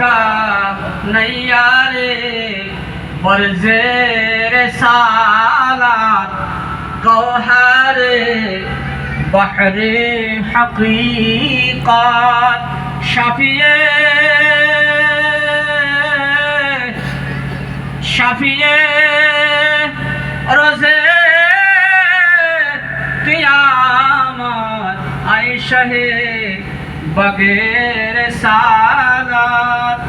का नैया रे और जेर साला गौहर बहर हकीकत शफिए शफिए रोजे कियामत आयशे बगैर सा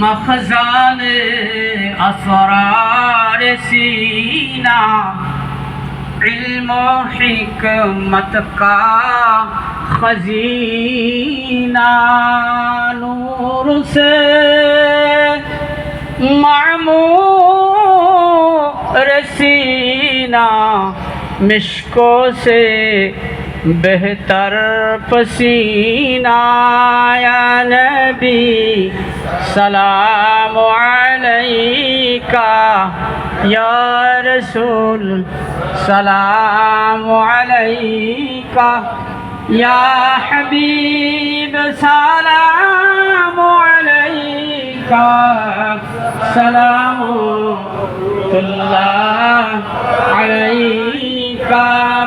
مخزان اسرار سینا علم و حکمت کا خزینہ نور سے معمور سینہ مشکوں سے بہتر پسینہ یا نبی سلام علیکہ یا رسول سلام علیکہ یا حبیب سلام علیکہ سلام اللہ علیکہ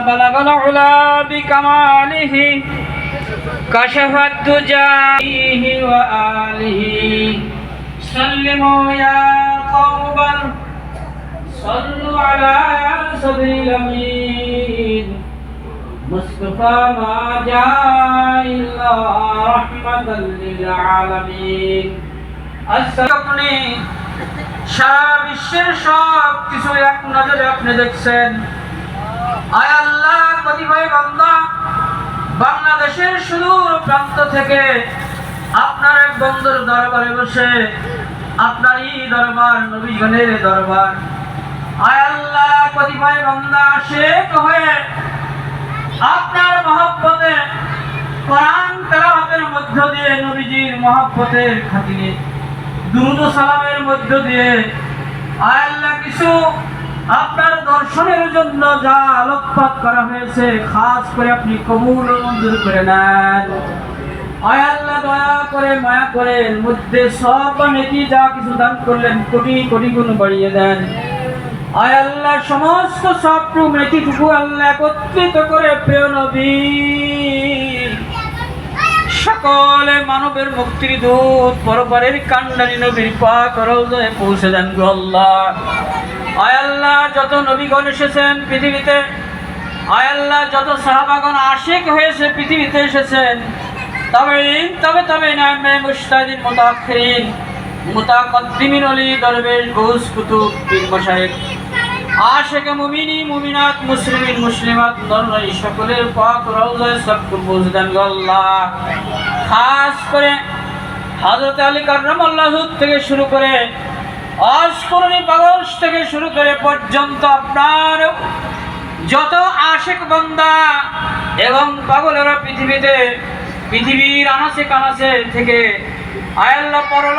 بلغ العلا بکماله كشف الدجى فيه وآله سلموا يا قوما صلوا على صدر الأمين مصطفى ما جاء إلا رحمة للعالمين আপনি সারা বিশ্বের সব কিছু এক নজরে আপনি দেখছেন আয় আল্লাহ, কতিপয় বান্দা বাংলাদেশের সুদূর প্রান্ত থেকে আপনার এক বন্ধুর দরবারে বসে আপনারই দরবার, নবীগণের দরবার। আয় আল্লাহ, কতিপয় বান্দা শেখ হয়ে আপনার মহব্বতে কোরআন তেলাওয়াতের মধ্য দিয়ে নবীজির মহব্বতের খাতিরে, দুরুদ সালামের মধ্য দিয়ে, আয় আল্লাহ, কিছু আপনার দর্শনের জন্য যা আলোকপাত করা হয়েছে, খাস করে আপনি কবুল মঞ্জুর করে নেন। আয় দয়া করে, মায়া করে মধ্যে সব নেকি যা কিছু দান করলেন, কোটি কোটি গুণ বাড়িয়ে দেন। আয় আল্লাহ, সমস্ত সবটু মেটিটুকু আল্লাহ একত্রিত করে, প্রিয় নবী, সকলে মানবের মুক্তির দূত, পরপরের কান্ডারি নবীর পাক রওজায় পৌঁছে দেন গো আল্লাহ। আল্লাহ, যত নবীগণ এসেছেন পৃথিবীতে আয় আল্লাহ, যত সাহাবাগণ আশিক হয়েছে পৃথিবীতে এসেছেন তবে তবে তবে নামে মুস্তাদিন মুতাখিরিন মুতাকদ্দিমিন অলি, দরবেশ গৌস কুতুব, পীর মশাইখ আশেক, মুমিনি, মুমিনাত, মুসলিমিন, মুসলিমাত নরনারী সকলের পাক রওজায় বুঝদেন গো আল্লাহ। খাস করে হযরত আলী কার্রামাল্লাহ থেকে শুরু করে অস্করণী পাগল থেকে শুরু করে পর্যন্ত আপনার যত আশেক বন্দা এবং পাগলেরা পৃথিবীতে, পৃথিবীর আনাচে কানাচে থেকে আয়াল্লা পরল